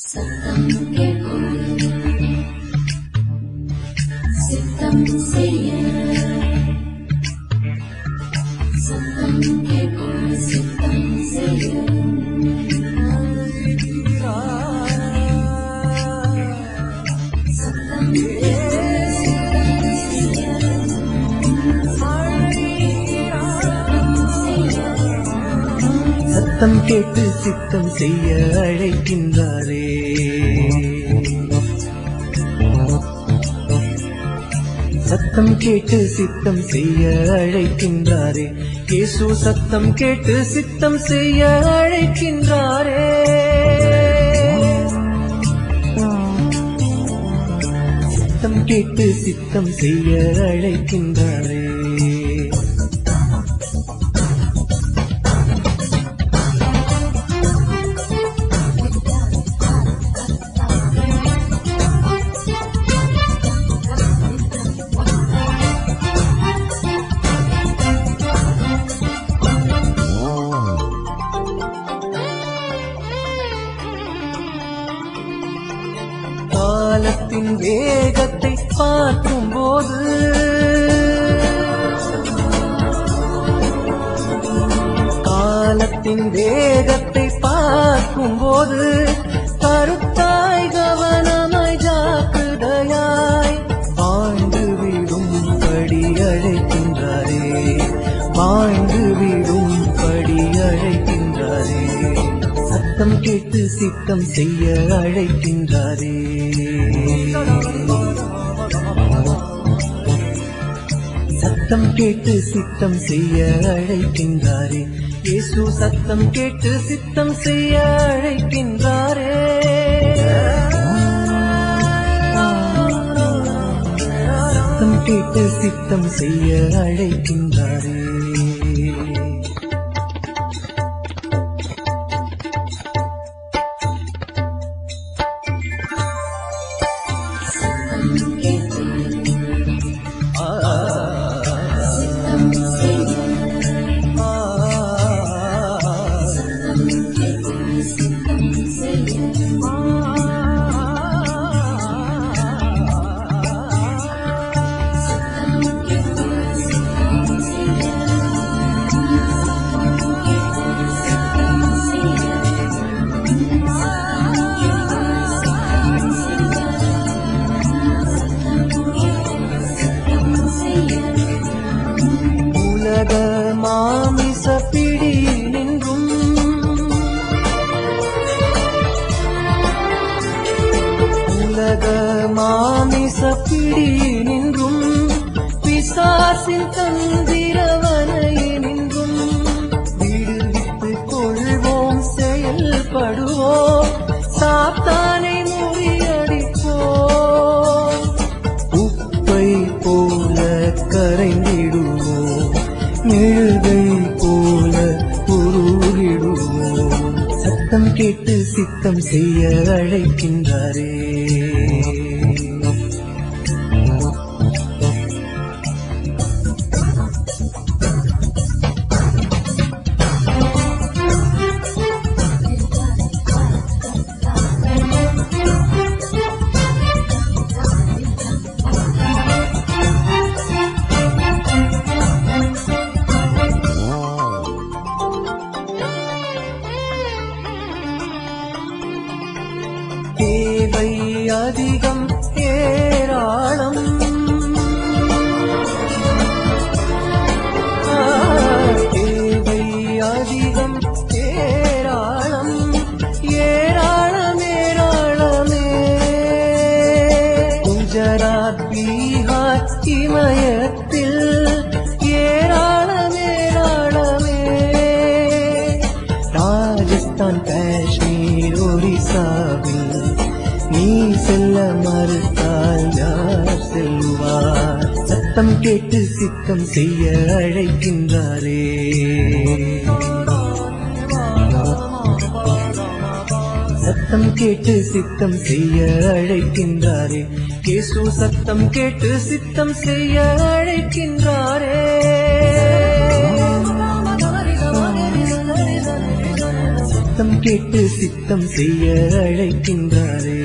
சத்தம் கேட்கும் சித்தம் செய்ய சத்தம் கேட்கும் சித்தம் செய்ய சத்தம் கேட்டு சித்தம் செய்ய அழைக்கின்றாரே. சத்தம் கேட்டு சித்தம் செய்ய அழைக்கின்றாரே. இயேசு சத்தம் கேட்டு சித்தம் செய்ய அழைக்கின்றாரே. சத்தம் கேட்டு சித்தம் செய்ய அழைக்கின்றாரே. காலத்தின் வேகத்தை பார்க்கும் போது காலத்தின் வேகத்தை பார்க்கும் போது கருத்தாய் கவனமாய் ஜாக்கிரதையாய் வாழ்ந்து விடும் படி அழைக்கின்றாரே வாழ்ந்து சத்தம் கேட்டு சித்தம் செய்ய அழைக்கின்றாரே. சத்தம் கேட்டு சித்தம் செய்ய அழைக்கின்றாரே. இயேசு சத்தம் கேட்டு சித்தம் செய்ய அழைக்கின்றாரே. சத்தம் கேட்டு சித்தம் செய்ய அழைக்கின்றாரே. Yeah. பிடி நின்றும் பிசாசின் தந்திரவனை நின்றும். விடுவித்துக் கொள்வோம் செயல்படுவோம் சாத்தானை முறியடிப்போம். உப்பை போல கரைந்திடுவோம் மெழுகை போல உருகிடுவோம் சத்தம் கேட்டு சித்தம் செய்ய அழைக்கின்றாரே. വളരെയധികം ഏരാളം ഏവയ്യധികം ഏരാളം ഏരാളമേരാളമേ ഗുജറാത്ത് ബീഹാർ ഏരാളമേരാളമേ രാജസ്ഥാൻ കാശ്മീർ ഒറീസാവിൽ நீ செல்ல மறுத்தால் யார் செல்வார்? சத்தம் கேட்டு சித்தம் செய்ய அழைக்கின்றாரே. சத்தம் கேட்டு சித்தம் செய்ய அழைக்கின்றாரே. கேசு சத்தம் கேட்டு சித்தம் செய்ய அழைக்கின்றாரே. சத்தம் கேட்டு சித்தம் செய்ய அழைக்கின்றாரே.